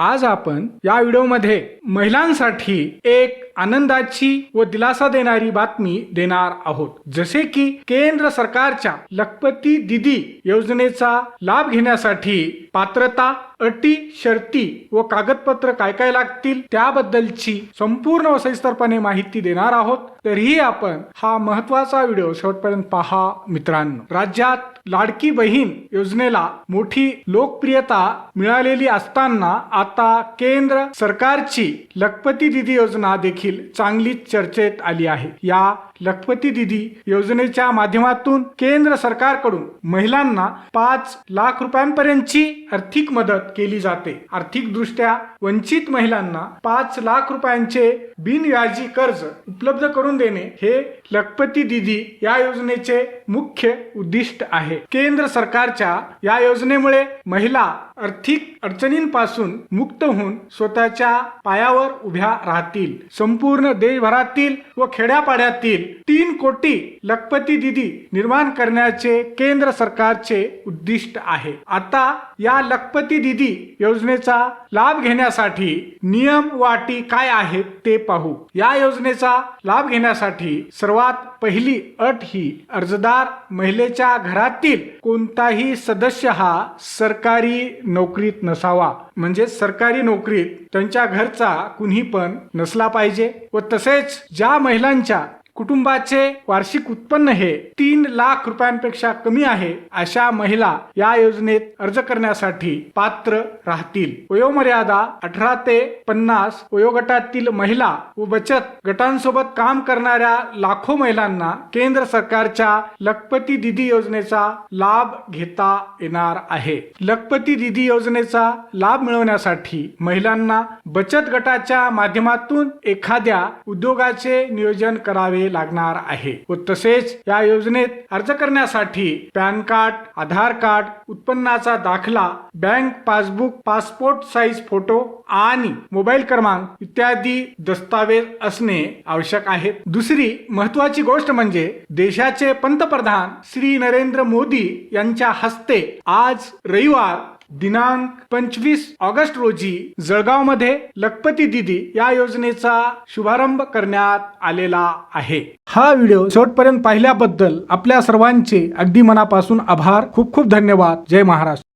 आज आपण या व्हिडिओमध्ये महिलांसाठी एक आनंदाची व दिलासा देणारी बातमी देणार आहोत. जसे की केंद्र सरकारच्या लखपती दिदी योजनेचा लाभ घेण्यासाठी पात्रता अटी शर्ती व कागदपत्र काय काय लागतील त्याबद्दलची संपूर्ण व सविस्तरपणे माहिती देणार आहोत. तरीही आपण हा महत्त्वाचा व्हिडिओ शेवटपर्यंत पहा मित्रांनो. राज्यात लाडकी बहीण योजनेला मोठी लोकप्रियता मिळालेली असताना आता केंद्र सरकारची लखपती दिदी योजना देखील चांगलीच चर्चेत आली आहे. या लखपती दिदी योजनेच्या माध्यमातून केंद्र सरकारकडून महिलांना पाच लाख रुपयांपर्यंतची आर्थिक मदत केली जाते. आर्थिक दृष्ट्या वंचित महिलांना पाच लाख रुपयांचे बिनव्याजी कर्ज उपलब्ध करून देणे हे लखपती दिदी या योजनेचे मुख्य उद्दिष्ट आहे. केंद्र सरकारच्या या योजनेमुळे महिला आर्थिक अडचणींपासून मुक्त होऊन स्वतःच्या पायावर उभ्या राहतील. संपूर्ण देशभरातील व खेड्यापाड्यातील तीन कोटी लखपती दिदी निर्माण करण्याचे केंद्र सरकारचे उद्दिष्ट आहे. आता या लखपती दिदी योजनेचा लाभ घेण्यासाठी नियम व अटी काय आहेत ते पाहू. या योजनेचा लाभ घेण्यासाठी सर्वात पहिली अट ही अर्जदार महिलेच्या घरातील कोणताही सदस्य हा सरकारी नोकरीत नसावा. म्हणजे सरकारी नोकरीत त्यांच्या घरचा कुणी पण नसला पाहिजे. व तसेच ज्या महिलांच्या कुटुंबाचे वार्षिक उत्पन्न हे तीन लाख रुपयांपेक्षा कमी आहे अशा महिला या योजनेत अर्ज करण्यासाठी पात्र राहतील. वयोमर्यादा अठरा ते पन्नास वयोगटातील महिला व बचत गटांसोबत काम करणाऱ्या लाखो महिलांना केंद्र सरकारच्या लखपती दिदी योजनेचा लाभ घेता येणार आहे. लखपती दिदी योजनेचा लाभ मिळवण्यासाठी महिलांना बचत गटाच्या माध्यमातून एखाद्या उद्योगाचे नियोजन करावे करावे लागणार आहे. व तसेच या योजनेत अर्ज करण्यासाठी पॅन कार्ड आधार कार्ड उत्पन्नाचा दाखला bank passbook passport size photo आणि मोबाईल क्रमांक इत्यादी दस्तावेज असणे आवश्यक आहे. दुसरी महत्वाची गोष्ट म्हणजे देशाचे पंतप्रधान श्री नरेंद्र मोदी यांच्या हस्ते आज रविवार दिनांक पंचवीस ऑगस्ट रोजी जळगावमध्ये लखपती दिदी या योजनेचा शुभारंभ करण्यात आलेला आहे. हा व्हिडिओ शेवटपर्यंत पाहिल्याबद्दल आपल्या सर्वांचे अगदी मनापासून आभार. खूप खूप धन्यवाद. जय महाराष्ट्र.